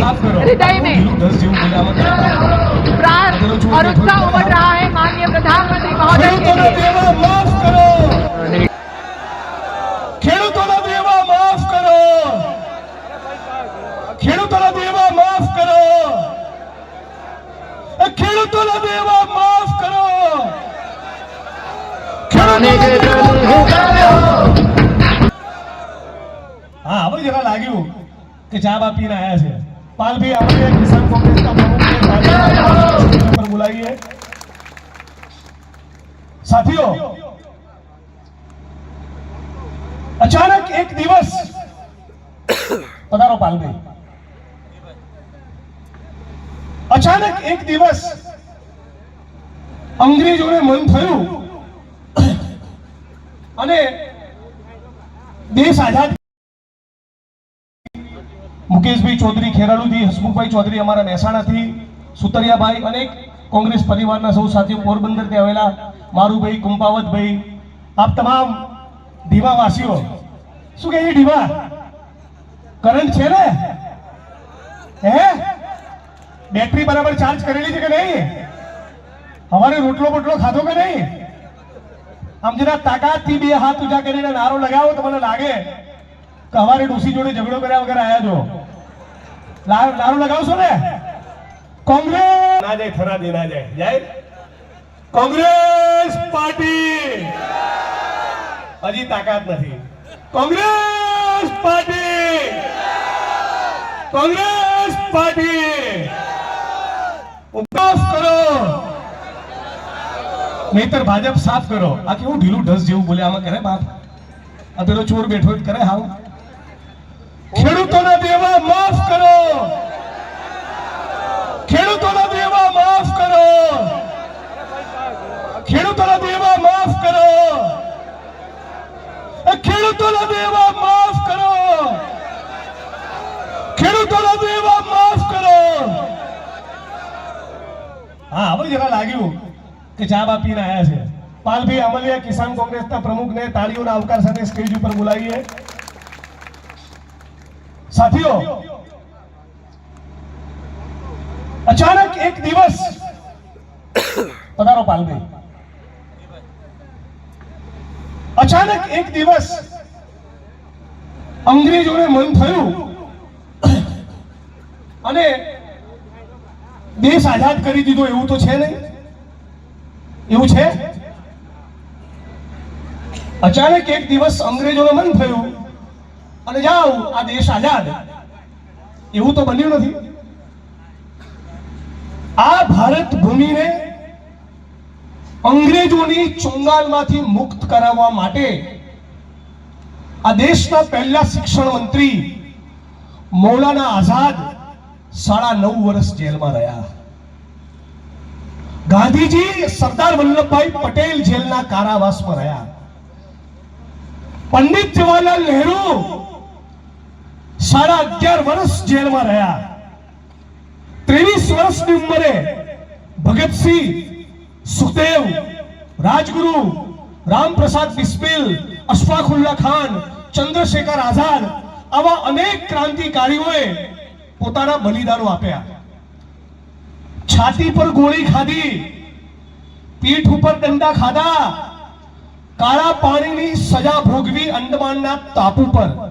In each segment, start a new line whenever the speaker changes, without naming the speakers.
साफ करो
हृदय में
दस जीव बोला मत
प्राण और उत्साह उमड़ रहा है माननीय प्रधानमंत्री महोदय के
ખેડૂતોના
लिए
દેવા માફ કરો ખેડૂતોના દેવા માફ કરો ખેડૂતોના દેવા માફ કરો એ ખેડૂતોના દેવા માફ કરો હા હવે જરા લાગ્યું કે ચા બા પીને આયા છે પાલભાઈ આપણે કિસાન કોંગ્રેસના પ્રમુખને તાલીમ પર બોલાવીએ સાથીઓ અચાનક એક દિવસ પધારો પાલભાઈ અચાનક એક દિવસ અંગ્રેજોને મન થયું અને દેશ આઝાદ મુકેશભાઈ ચૌધરી ખેરાલુથી હસમુખભાઈ ચૌધરી અમારા મહેસાણાથી, સુતરિયાભાઈ અનેક કોંગ્રેસ પરિવારના સૌ સાથીઓ પોરબંદરથી આવેલા મારુભાઈ કુંપાવતભાઈ. આપ તમામ ઢીવા વાસીઓ શું કહે ઢીવા કરંટ છે ને? હે? બેટરી બરાબર ચાર્જ કરેલી છે કે નહીં? અમારે રોટલો બોટલો ખાધો કે નહીં? આમ જરા તાકાતથી બે હાથ ઊંચા કરીને નારો લગાવો તો મને લાગે કે અમારે ડોસી જોડે ઝઘડો કર્યા વગર આવ્યા છો. લા- નારો લગાવશો ને કોંગ્રેસ ના જાય થરા દે ના જાય જાય કોંગ્રેસ પાર્ટી હજી તાકાત નથી કોંગ્રેસ પાર્ટી કોંગ્રેસ પાર્ટી ઉપવાસ કરો નહીતર ભાજપ સાફ કરો આ કેવું ઢીલું ઢસ જેવું બોલે આમાં કરે બાપ આ પેલો ચોર બેઠો જ કરે હાવ ખેડૂતોના દેવા માફ કરો. ખેડૂતોના દેવા માફ કરો. ખેડૂતોના દેવા માફ કરો. ખેડૂતોના દેવા માફ કરો. ખેડૂતોના દેવા માફ કરો. હા, હવે જરા લાગ્યું કે ચા બા પીને આયા છે. પાલભાઈ અમલિયા, કિસાન કોંગ્રેસના પ્રમુખને તાળીઓના આવકાર સાથે સ્ટેજ ઉપર બોલાવીએ. સાથીઓ, અચાનક એક દિવસ પધારો પાલભાઈ અચાનક એક દિવસ અંગ્રેજોને મન થયું અને દેશ આઝાદ કરી દીધો, એવું તો છે નહીં? એવું છે? અચાનક એક દિવસ અંગ્રેજોને મન થયું અને જાઓ, આ દેશ આઝાદ. એવું તો બન્યું નથી. આ ભારત ભૂમિને અંગ્રેજોની ચુંગાલમાંથી મુક્ત કરાવવા માટે આ દેશના પહેલા શિક્ષણ મંત્રી મૌલાના આઝાદ સાડા નવ વર્ષ જેલમાં રહ્યા. ગાંધીજી સરદાર વલ્લભભાઈ પટેલ જેલના કારાવાસમાં રહ્યા. પંડિત જવાહરલાલ નહેરુ સાડા અગિયાર વર્ષ જેલમાં રહ્યા. ત્રેવીસ વર્ષની ઉંમરે ભગતસિંહ, સુખદેવ, રાજગુરુ, રામપ્રસાદ બિસ્મિલ, અશફાકુલ્લા ખાન, ચંદ્રશેખર આઝાદ આવા અનેક ક્રાંતિકારીઓએ પોતાના બલિદાનો આપ્યા. છાતી પર ગોળી ખાધી, પીઠ ઉપર દંડા ખાધા, કાળા પાણીની સજા ભોગવી અંડમાનના ટાપુ પર.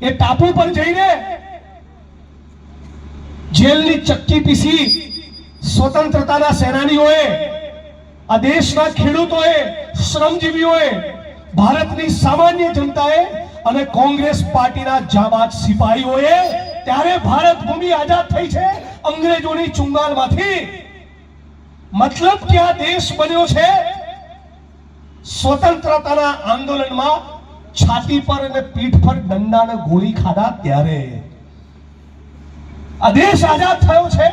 એ ટાપુ પર જઈને જેલની ચક્કી પીસી સ્વતંત્રતાના સેનાનીઓએ, આ દેશના ખેડૂતોએ, શ્રમજીવીઓએ, ભારતની સામાન્ય જનતાએ અને કોંગ્રેસ પાર્ટીના જાબાજ સિપાહીઓએ ત્યારે ભારત ભૂમિ આઝાદ થઈ છે અંગ્રેજોની ચુંગાલમાંથી. મતલબ કે આ દેશ બન્યો છે સ્વતંત્રતાના આંદોલનમાં છાતી પર અને પીઠ પર દંડા ને ગોળી ખાધા ત્યારે. આ દેશ આઝાદ થયો છે.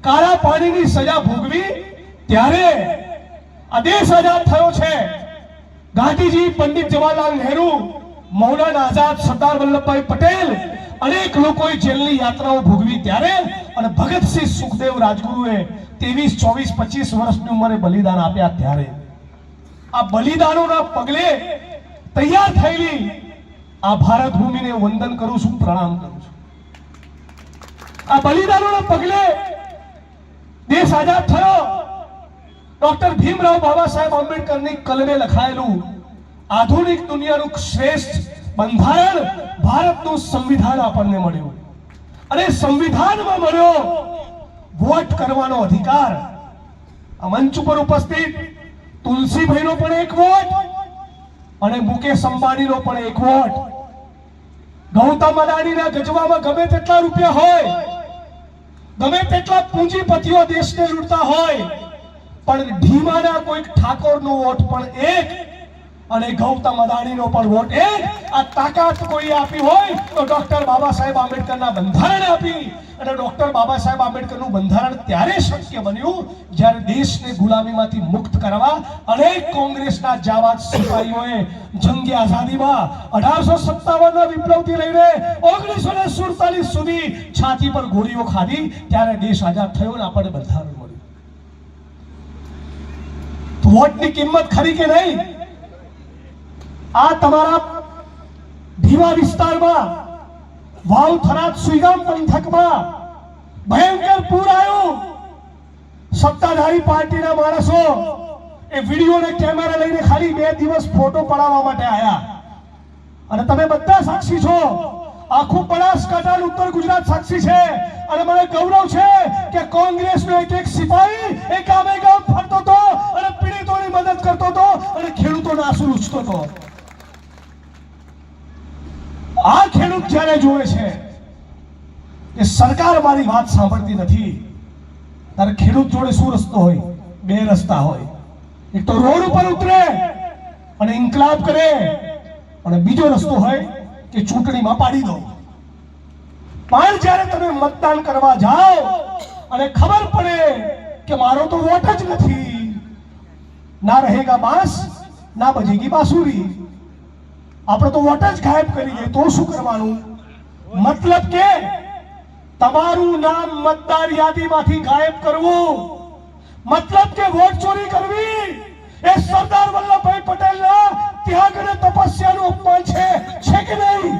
કાળા પાણીની સજા ભોગવી ત્યારે આ દેશ આઝાદ થયો છે. ગાંધીજી, પંડિત જવાહરલાલ નહેરુ, મૌલાના આઝાદ સરદાર વલ્લભભાઈ પટેલ અનેક લોકોએ જેલની યાત્રાઓ ભોગવી ત્યારે અને ભગતસિંહ સુખદેવ રાજગુરુએ ત્રેવીસ, ચોવીસ, પચીસ વર્ષની ઉંમરે બલિદાન આપ્યા ત્યારે. આ બલિદાનોના પગલે તૈયાર થયેલી આ ભારત ભૂમિને વંદન કરું છું, પ્રણામ કરું છું. આ બલિદાનોના પગલે દેશ આઝાદ થયો. ડોક્ટર ભીમરાવ બાબા સાહેબ આંબેડકરની કલમે લખાયેલું આધુનિક દુનિયાનું શ્રેષ્ઠ બંધારણ ભારતનું સંવિધાન આપણને મળ્યું. અને સંવિધાનમાં મળ્યો વોટ કરવાનો અધિકાર. આ મંચ ઉપર ઉપસ્થિત તુલસીભાઈનો પણ એક વોટ અને મુકેશ અંબાણીનો પણ એક વોટ. ગૌતમ અદાણીના ગજવામાં ગમે તેટલા રૂપિયા હોય, ગમે તેટલા પૂંજીપતિઓ દેશને લૂંટતા હોય, પણ ઢીમાના કોઈક ઠાકોરનો વોટ પણ એક અને ગૌતમ અદાણીનો પણ વોટ એ. આ તાકાત કોઈ આપી હોય તો ડોક્ટર બાબા સાહેબ આંબેડકરના બંધારણ આપી. અને ડોક્ટર બાબા સાહેબ આંબેડકરનું બંધારણ ત્યારે શક્ય બન્યું જ્યારે દેશને ગુલામીમાંથી મુક્ત કરવા અનેક કોંગ્રેસના જાવાદ સિપાહીઓએ જંગી આઝાદીમાં અઢારસો સત્તાવનના વિપ્લવથી લઈને ઓગણીસો ને સુડતાલીસ સુધી છાતી પર ગોળીઓ ખાધી ત્યારે દેશ આઝાદ થયો ને આપણને બંધારણ મળ્યું. વોટની કિંમત ખરી કે નહીં? આ તમારા ધીવા વિસ્તારમાં વાવ થરાદ સુઈગામ પંથકમાં ભયંકર પૂર આવ્યું સત્તાધારી પાર્ટીના માણસો એ વીડિયો ને કેમેરા લઈને ખાલી બે દિવસ ફોટો પડાવવા માટે આયા. અને તમે બધા સાક્ષી છો. આખું બનાસકાંઠા ઉત્તર ગુજરાત સાક્ષી છે. અને મને ગૌરવ છે કે કોંગ્રેસનો એક એક સિપાહી એ ગામે ગામ ફરતો હતો અને પીડિતોની મદદ કરતો હતો અને ખેડૂતોના આંસુ લૂછતો હતો. આ ખેડૂત જ્યારે જોવે છે કે સરકાર મારી વાત સાંભળતી નથી, ત્યારે ખેડૂત જોડે શું રસ્તો હોય? બે રસ્તા હોય. એક તો રોડ ઉપર ઉતરે અને ઇન્કલાબ કરે, અને બીજો રસ્તો હોય કે ચૂંટણીમાં પાડી દો. પણ જ્યારે તમે મતદાન કરવા જાઓ અને ખબર પડે કે મારો તો વોટ જ નથી, ના રહેગા બાંસ, ના બજેગી બાંસુરી આપણે તો વોટ જ ગાયબ કરી દઈએ. તો શું કરવાનું? મતલબ કે તમારું નામ મતદાર યાદીમાંથી ગાયબ કરવું. મતલબ કે વોટ ચોરી કરવી. એ સરદાર વલ્લભભાઈ પટેલના ત્યાગ અને તપસ્યાનું અપમાન છે. છે કે નહીં?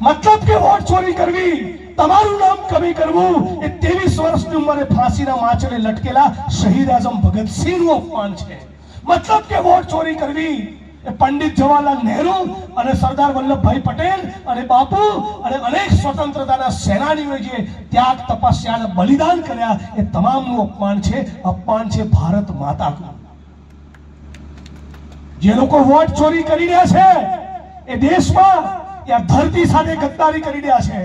મતલબ કે વોટ ચોરી કરવી. તમારું નામ કમી કરવું. એ ત્રેવીસ વર્ષની ઉંમરે ફાંસીના માચડે લટકેલા શહીદ આઝમ ભગતસિંહનું અપમાન છે. મતલબ કે વોટ ચોરી કરવી. પંડિત જવાહરલાલ નહેરુ અને સરદાર વલ્લભભાઈ પટેલ અને બાપુ અને અનેક સ્વતંત્રતાના સેનાનીઓએ જે ત્યાગ તપસ્યા અને બલિદાન કર્યા, એ તમામનું અપમાન છે. અપમાન છે ભારત માતાનું. જે લોકો વોટ ચોરી કરી રહ્યા છે, એ દેશમાં એ ધરતી સાથે ગદ્દારી કરી રહ્યા છે.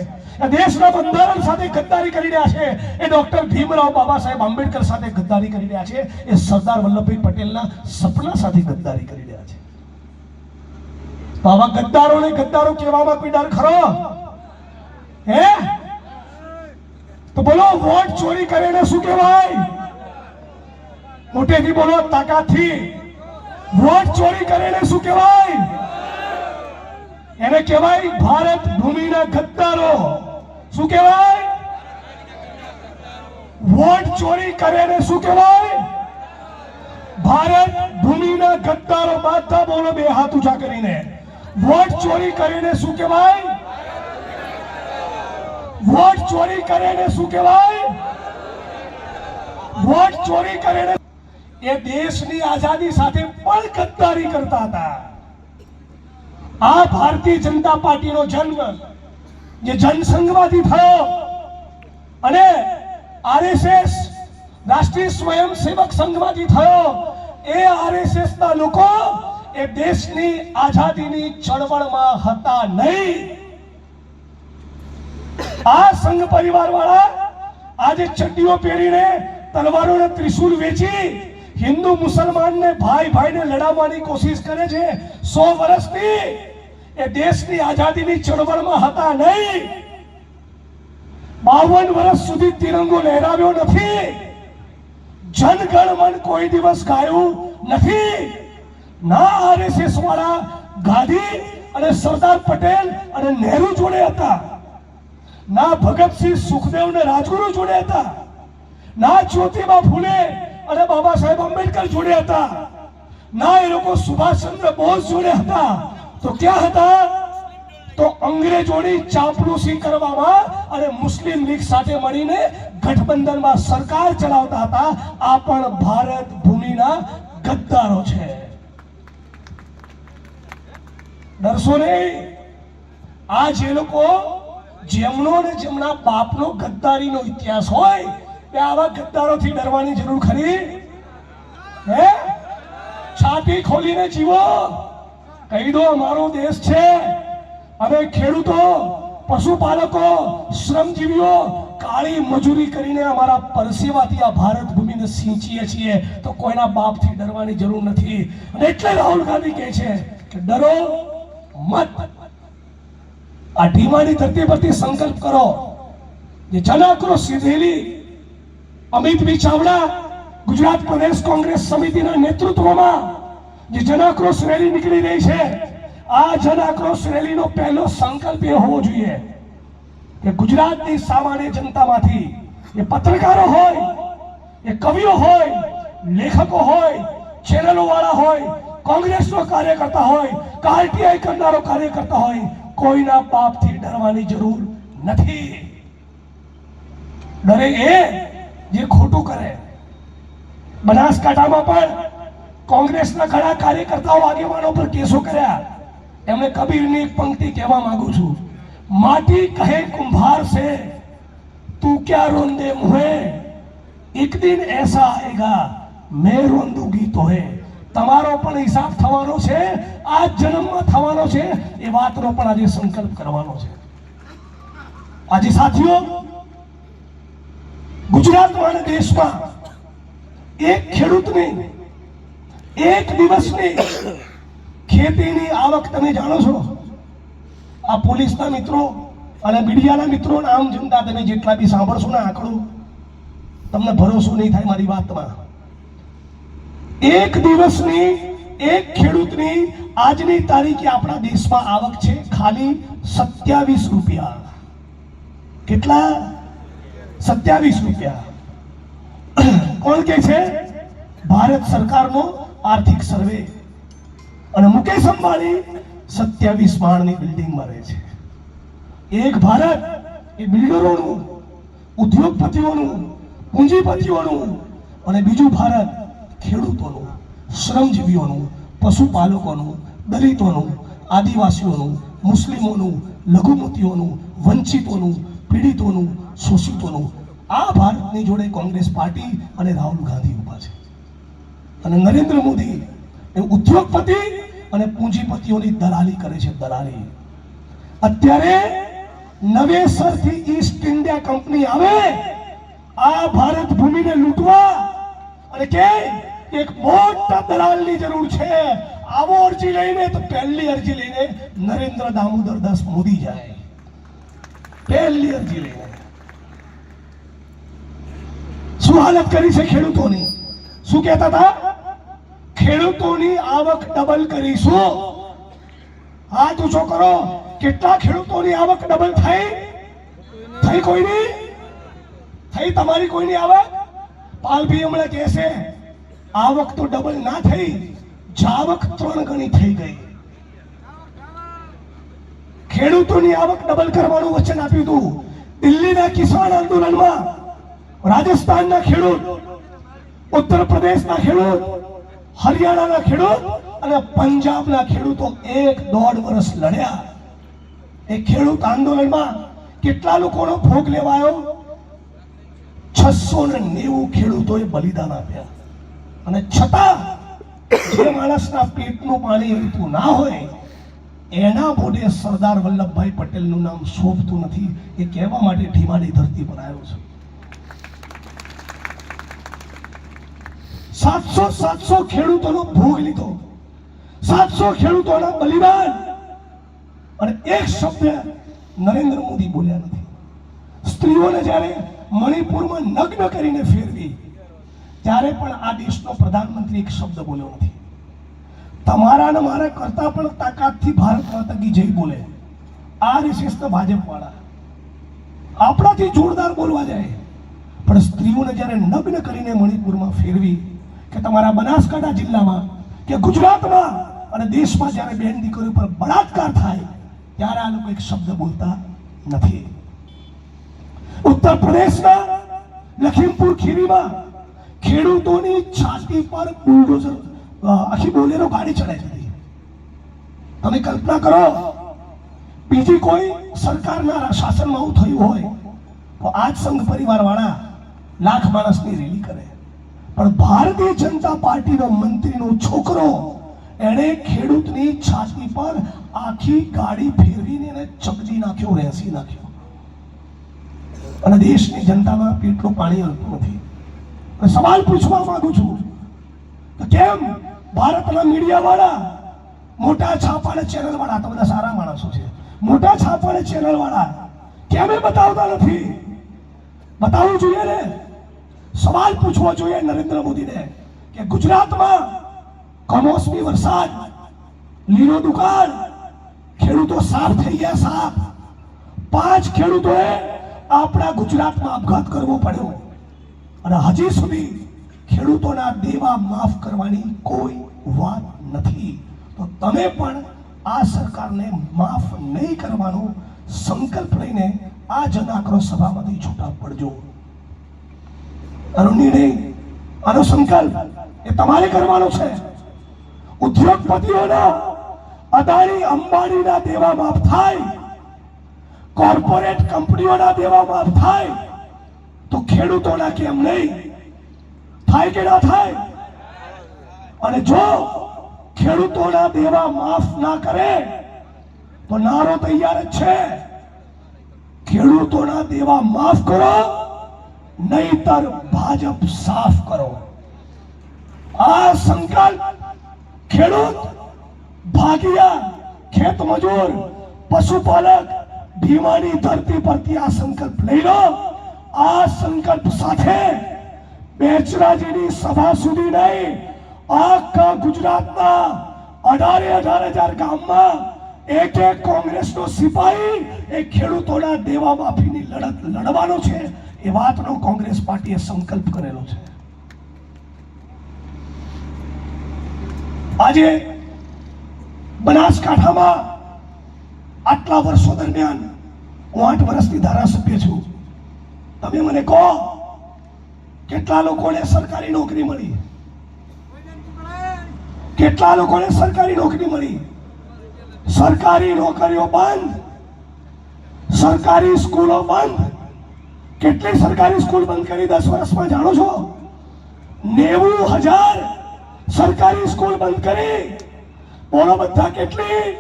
દેશના બંધારણ સાથે ગદ્દારી કરી રહ્યા છે. એ ડોક્ટર ભીમરાવ બાબા સાહેબ આંબેડકર સાથે ગદ્દારી કરી રહ્યા છે. એ સરદાર વલ્લભભાઈ પટેલના સપના સાથે ગદ્દારી કરી રહ્યા છે. તો આવા ગદ્દારોને ગદ્દારો કહેવામાં કોઈ ડર ખરો? હે? તો બોલો, વોટ ચોરી કરીને શું કહેવાય? મોટેથી બોલો, તાકાતથી. વોટ ચોરી કરીને શું કહેવાય? એને કહેવાય ભારત ભૂમિના ગદ્દારો. શું કહેવાય? વોટ ચોરી કરીને શું કહેવાય? ભારત ભૂમિના ગદ્દારો. બાદ બોલો, બે હાથ ઊંચા કરીને. વોટ ચોરી કરીને શું કહેવાય? વોટ ચોરી કરીને શું કહેવાય? વોટ ચોરી કરીને એ દેશની આઝાદી સાથે પણ ગદ્દારી કરતા હતા. આ ભારતીય જનતા પાર્ટીનો જન્મ જે જનસંઘમાંથી થયો અને આરએસએસ રાષ્ટ્રીય સ્વયંસેવક સંઘમાંથી થયો, એ આરએસએસ ના લોકો એ દેશની આઝાદીની ચળવળમાં હતા નહીં. આ સંઘ પરિવાર વાળા આજે ચડ્ડીઓ પહેરીને તલવારો ને ત્રિશુલ વેચી હિન્દુ મુસલમાન ને ભાઈ ભાઈને લડાવવાની કોશિશ કરે છે. સો વર્ષથી એ દેશની આઝાદીની ચળવળમાં હતા નહીં. બાવન વર્ષ સુધી તિરંગો લહેરાવ્યો નથી. જનગણ મન કોઈ દિવસ ગાયું નથી. ના આરએસએસ વાળા ગાંધી અને સરદાર પટેલ અને નહેરુ જોડે હતા. ના ભગતસિંહ સુખદેવ ને રાજગુરુ જોડે હતા. ના જ્યોતિબા ફૂલે અને બાબા સાહેબ આંબેડકર જોડે હતા. ના એ લોકો સુભાષચંદ્ર બોઝ જોડે હતા. તો ક્યાં હતા? તો અંગ્રેજોની ચાપલુસી કરવામાં અને મુસ્લિમ લીગ સાથે મળીને ગઠબંધનમાં સરકાર ચલાવતા હતા. આ પણ ભારત ભૂમિના ગદ્દારો છે. ડરશો નહીં આ જે લોકો જેમનો ને જેમના બાપનો ગદ્દારીનો ઇતિહાસ હોય તે આવા ગદ્દારોથી ડરવાની જરૂર ખરી? હે? છાતી ખોલીને જીવો. કહી દો, અમારો દેશ છે. અમે ખેડૂતો, પશુપાલકો, શ્રમજીવીઓ, કાળી મજૂરી કરીને અમારા પરસેવાથી આ ભારત ભૂમિને સિંચીએ છીએ, તો કોઈના બાપથી ડરવાની જરૂર નથી. અને એટલે રાહુલ ગાંધી કહે છે કે, ડરો મત. આ ઢીમાની ધરતી પરથી સંકલ્પ કરો. જે જનાક્રોશ અમિત અમિતભાઈ ચાવડા, ગુજરાત પ્રદેશ કોંગ્રેસ સમિતિના નેતૃત્વમાં જે જનાક્રોશ રેલી નીકળી રહી છે, આ જનાક્રોશ રેલીનો પહેલો સંકલ્પ એ હોવો જોઈએ કે ગુજરાતની સામાન્ય જનતામાંથી એ પત્રકારો હોય એ કવિઓ હોય, લેખકો હોય ચેનલો વાળા હોય કોંગ્રેસ નો કાર્યકર્તા હોય કારટીઆઈ કરનારો કાર્યકર્તા હોય, કોઈના પાપથી ડરવાની જરૂર નથી. ડરે એ જે ખોટું કરે. બનાસકાંઠામાં પણ કોંગ્રેસના ઘણા કાર્યકર્તાઓ આગેવાનો પર કેસો કર્યા. એમણે કબીરની પંક્તિ કહેવા માંગુ છું. માટી કહે કુંભાર સે તું ક્યાં રોંદે મુહે? એક દિન એસા આએગા મેં રોંદુગી તો હે તમારો પણ હિસાબ થવાનો છે, આ જન્મમાં થવાનો છે, એ વાતનો પણ આજે સંકલ્પ કરવાનો છે. આજે સાથીઓ, ગુજરાતમાં અને દેશમાં એક ખેડૂતને એક દિવસની ખેતીની આવક તમે જાણો છો? આ પોલીસના મિત્રો અને મીડિયાના મિત્રો આમ જનતા તમે જેટલા બી સાંભળશો ને આંકડો, તમને ભરોસો નહીં થાય મારી વાતમાં. એક દિવસની, એક ખેડૂતની આજની તારીખે આપણા દેશમાં આવક છે ખાલી સત્યાવીસ રૂપિયા. કેટલા? સત્યાવીસ રૂપિયા. કોણ કે છે? ભારત સરકારનો આર્થિક સર્વે. અને મુકેશ અંબાણી સત્યાવીસ માળની બિલ્ડિંગમાં રહે છે. એક ભારત એ બિલ્ડરોનું, ઉદ્યોગપતિઓનું, પૂંજીપતિઓનું અને બીજું ભારત ખેડૂતોનું, શ્રમજીવીઓનું, પશુપાલકોનું, દલિતોનું, આદિવાસીઓનું, મુસ્લિમોનું, લઘુમતીઓનું, વંચિતોનું, પીડિતોનું, શોષિતોનું આ ભારતની જોડે કોંગ્રેસ પાર્ટી અને રાહુલ ગાંધી ઊભા છે. અને નરેન્દ્ર મોદી એ ઉદ્યોગપતિ અને પૂંજીપતિઓની દલાલી કરે છે, દલાલી. અત્યારે નવેસરથી ઈસ્ટ ઇન્ડિયા કંપની આવે, આ ભારત ભૂમિને લૂંટવા અને કે એક મોટા દલાલની જરૂર છે. આવો અરજી લઈને તો પહેલી અરજી લઈને નરેન્દ્ર દામોદર દાસ મોદી જાય. પહેલી અરજી લઈને. શું હાલત કરી છે ખેડૂતોની? શું કહેતા હતા? ખેડૂતોની આવક ડબલ કરીશું. હાથ ઊંચો કરો કેટલા ખેડૂતોની આવક ડબલ થઈ? થઈ કોઈની? થઈ તમારી કોઈની આવક? પાલભી હમણાં કહેશે આવક તો ડબલ ના થઈ, જાવક ત્રણ ગણી થઈ ગઈ. ખેડૂતોની આવક ડબલ કરવાનું વચન આપ્યું હતું. દિલ્હીના કિસાન આંદોલનમાં રાજસ્થાનના ખેડૂત ઉત્તર પ્રદેશના ખેડૂત, હરિયાણાના ખેડૂત અને પંજાબના ખેડૂતો એક દોઢ વર્ષ લડ્યા. એ ખેડૂત આંદોલનમાં કેટલા લોકોનો ભોગ લેવાયો? છસો ને નેવું ખેડૂતોએ બલિદાન આપ્યા. અને છતાં જે માણસના પેટનું પાણી હલતું ના હોય, એના મોઢે સરદાર વલ્લભભાઈ પટેલનું નામ શોભતું નથી. એ કહેવા માટે ઢીમાની ધરતી પર આવ્યો છું. સાતસો સાતસો ખેડૂતોનો ભોગ લીધો. સાતસો ખેડૂતોના બલિદાન. અને એક શબ્દ નરેન્દ્ર મોદી બોલ્યા નથી. સ્ત્રીઓને જ્યારે મણિપુરમાં નગ્ન કરીને ફેરવી ત્યારે પણ આ દેશનો પ્રધાનમંત્રી એક શબ્દ બોલ્યો નથી. તમારા ને મારા કરતા પણ તાકાતથી ભારત માતા જઈ બોલે. આ રિશેષ તો ભાજપવાળા. આપણાથી જોરદાર બોલવા જાય. પણ સ્ત્રીઓને જ્યારે નગ્ન કરીને મણિપુરમાં ફેરવી કે તમારા બનાસકાંઠા જિલ્લામાં કે ગુજરાતમાં અને દેશમાં જ્યારે બેન દીકરીઓ પર બળાત્કાર થાય, ત્યારે આ લોકો એક શબ્દ બોલતા નથી. ઉત્તર પ્રદેશના લખીમપુર ખીરીમાં ખેડૂતોની છાતી પર બુલડોઝર આખી બોલેરો ગાડી ચડાઈ દીધી. તમે કલ્પના કરો, બીજી કોઈ સરકારના શાસનમાં આવું થયું હોય, તો આજ સંઘ પરિવારવાળા લાખ માણસની રેલી કરે. પણ ભારતીય જનતા પાર્ટીનો મંત્રીનો છોકરો, એણે ખેડૂતની છાતી પર આખી ગાડી ફેરવીને એને ચકજી નાખ્યો, રેસી નાખ્યો. અને દેશની જનતામાં પેટલું પાણી હલતું નથી. અને સવાલ પૂછવા માંગુ છું કે કેમ ભારતના મીડિયા વાળા મોટા છાપાને ચેનલ વાળા તો બધા સારા માણસો છે, મોટા છાપાને ચેનલ વાળા કેમ એ બતાવતા નથી? બતાવવું જોઈએ ને? સવાલ પૂછવો જોઈએ નરેન્દ્ર મોદીને કે ગુજરાતમાં કમોસમી વરસાદ, લીલો દુકાળ, ખેડૂતો સાફ થઈ ગયા સાફ. પાંચ ખેડૂતોએ આપણા ગુજરાતમાં આપઘાત કરવો પડ્યો. અને હજી સુધી ખેડૂતોના દેવા માફ કરવાની કોઈ વાત નથી. તો તમે પણ આ સરકારને માફ નહીં કરવાનો સંકલ્પ લઈને આ જનાક્રો સભામાંથી છૂટા પડજો. આનો નિર્ણય, આનો સંકલ્પ એ તમારે કરવાનો છે. ઉદ્યોગપતિઓના અદાણી અંબાણીના દેવા માફ થાય. કોર્પોરેટ કંપનીઓના દેવા માફ થાય. ખેડૂતોના કેમ નહીં? થાય કે ના થાય? અને જો ખેડૂતોના દેવા માફ ના કરે, તો નારો તૈયાર છે. ખેડૂતોના દેવા માફ કરો, નહીતર ભાજપ સાફ કરો. આ સંકલ્પ ખેડૂત, ભાગિયા, ખેત મજૂર, પશુપાલક, ભીમાની ધરતી પરથી આ સંકલ્પ લઈ લો. આ સંકલ્પ સાથે બેચરાજીની સભા સુધી નહીં, આખા ગુજરાતના અઢારે અઢાર હજાર ગામમાં એક એક કોંગ્રેસનો સિપાહી એ ખેડૂતોના દેવા માફીની લડત લડવાનો છે. એ વાતનો કોંગ્રેસ પાર્ટીએ સંકલ્પ કરેલો છે. આજે બનાસકાંઠામાં આટલા વર્ષો દરમિયાન હું આઠ વર્ષથી ધારાસભ્ય છું. તમે મને કહો, કેટલા લોકોને સરકારી નોકરી મળી? કેટલા લોકોને સરકારી નોકરી મળી? સરકારી નોકરીઓ બંધ. સરકારી સ્કૂલો બંધ. કેટલી સરકારી સ્કૂલ બંધ કરી? દસ વર્ષમાં જાણો છો? નેવું હજાર સરકારી સ્કૂલ બંધ કરી. બોલો બધા કેટલી?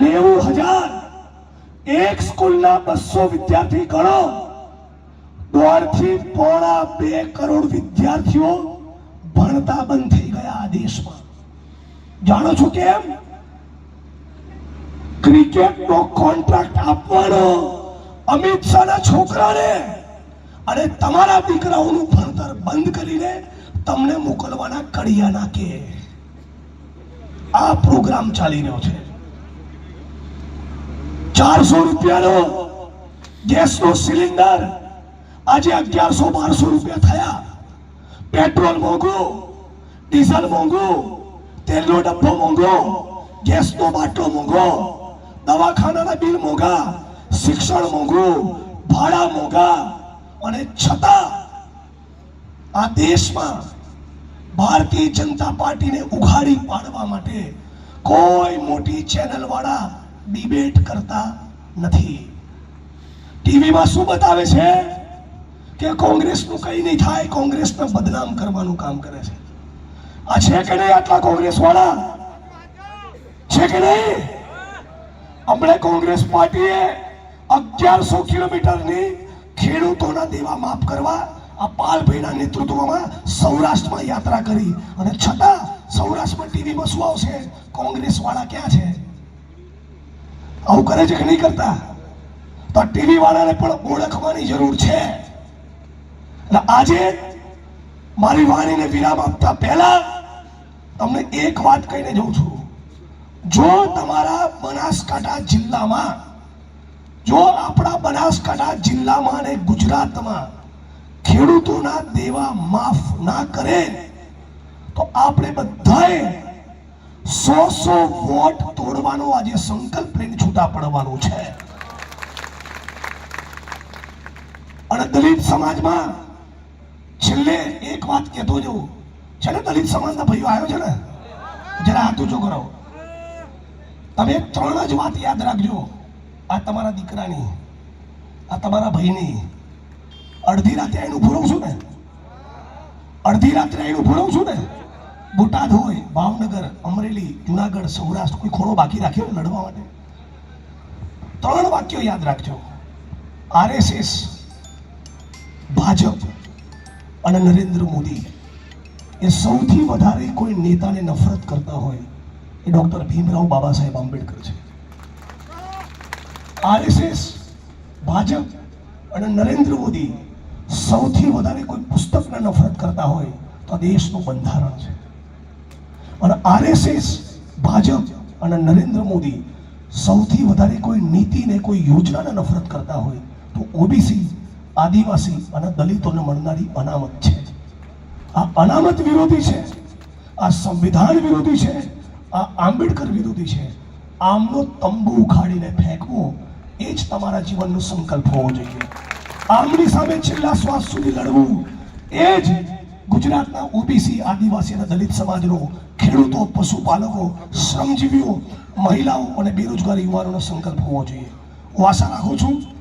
નેવું હજાર. એક સ્કૂલના બસો વિદ્યાર્થી ગણો. દોઢથી પોણા બે કરોડ વિદ્યાર્થીઓ ભણતા બંધ થઈ ગયા આ દેશમાં. જાણો છો કેમ? ક્રિકેટનો કોન્ટ્રાક્ટ આપવાનો અમિત શાહના છોકરાને અને તમારા દીકરાઓનું ભણતર બંધ કરીને તમને મોકલવાના કડિયા નાખે. આ પ્રોગ્રામ ચાલી રહ્યો છે. ચારસો રૂપિયાનો ગેસનો સિલિન્ડર આજે અગિયારસો બારસો રૂપિયા થયા. પેટ્રોલ મોંઘું, ડીઝલ મોંઘું, તેલનો ડબ્બો મોંઘો, ગેસનો બાટલો મોંઘો, દવાખાનાના બિલ મોંઘા, શિક્ષણ મોંઘું, ભાડા મોંઘા અને છતાં આ દેશમાં ભારતીય જનતા પાર્ટીને ઉઘાડી પાડવા માટે કોઈ મોટી ચેનલ વાળા ડિબેટ કરતા નથી. ટીવીમાં શું બતાવે છે? કે કોંગ્રેસનું કંઈ નહીં થાય કોંગ્રેસને બદનામ કરવાનું કામ કરે છે. આ છે કે નહીં આટલા કોંગ્રેસ વાળા છે કે નહીં? હમણે કોંગ્રેસ પાર્ટીએ અગિયારસો કિલોમીટરની ખેડૂતોના દેવા માફ કરવા, આ પાલભાઈના નેતૃત્વમાં સૌરાષ્ટ્રમાં યાત્રા કરી અને છતાં સૌરાષ્ટ્રમાં ટીવીમાં શું આવશે. કોંગ્રેસ વાળા ક્યાં છે? આવું કરે છે કે નહીં કરતા? તો ટીવી વાળાને પણ ઓળખવાની જરૂર છે. આજે મારી વાણીને વિરામ આપતા પહેલા તમને એક વાત કહીને જઉં છું. જો તમારા બનાસકાંઠા જિલ્લામાં, જો આપણા બનાસકાંઠા જિલ્લામાં અને ગુજરાતમાં ખેડૂતોના દેવા માફ ના કરે, તો આપણે બધાએ સો સો વોટ તોડવાનો આજે સંકલ્પ લઈને છૂટા પડવાનું છે. અને દલિત સમાજમાં છેલ્લે એક વાત કહેતો જવું છે ને દલિત સમાજના ભાઈઓ આવ્યો છે ને, જરા હાથ ઊંચો કરો તમે ત્રણ જ વાત યાદ રાખજો. આ તમારા દીકરાની, આ તમારા ભાઈની. અડધી રાતે આવીને ઉભું છું ને. અડધી રાત્રે આવીને ઉભું છું ને. બોટાદ હોય, ભાવનગર, અમરેલી, જુનાગઢ, સૌરાષ્ટ્ર, કોઈ ખોળો બાકી રાખ્યો લડવા માટે? ત્રણ વાક્યો યાદ રાખજો. આરએસએસ, ભાજપ અને નરેન્દ્ર મોદી. એ સૌથી વધારે કોઈ નેતાને નફરત કરતા હોય એ ડોક્ટર ભીમરાવ બાબા સાહેબ આંબેડકર છે. આરએસએસ, ભાજપ અને નરેન્દ્ર મોદી સૌથી વધારે કોઈ પુસ્તકને નફરત કરતા હોય તો દેશનું બંધારણ છે. અને આરએસએસ, ભાજપ અને નરેન્દ્ર મોદી સૌથી વધારે કોઈ નીતિને, કોઈ યોજનાને નફરત કરતા હોય તો ઓબીસી આદિવાસી અને દલિતોને મળનારી અનામત છે. આ અનામત વિરોધી છે. આ સંવિધાન વિરોધી છે. આ આંબેડકર વિરોધી છે. આમનો તંબુ ઉખાડીને ફેંકવો, એ જ તમારા જીવનનો સંકલ્પ હોવો જોઈએ. આમની સામે છેલ્લા શ્વાસ સુધી લડવું, એ જ ગુજરાતના ઓબીસી, આદિવાસી અને દલિત સમાજનો ખેડૂતો, પશુપાલકો, શ્રમજીવીઓ, મહિલાઓ અને બેરોજગાર યુવાનોનો સંકલ્પ હોવો જોઈએ. હું આશા રાખું છું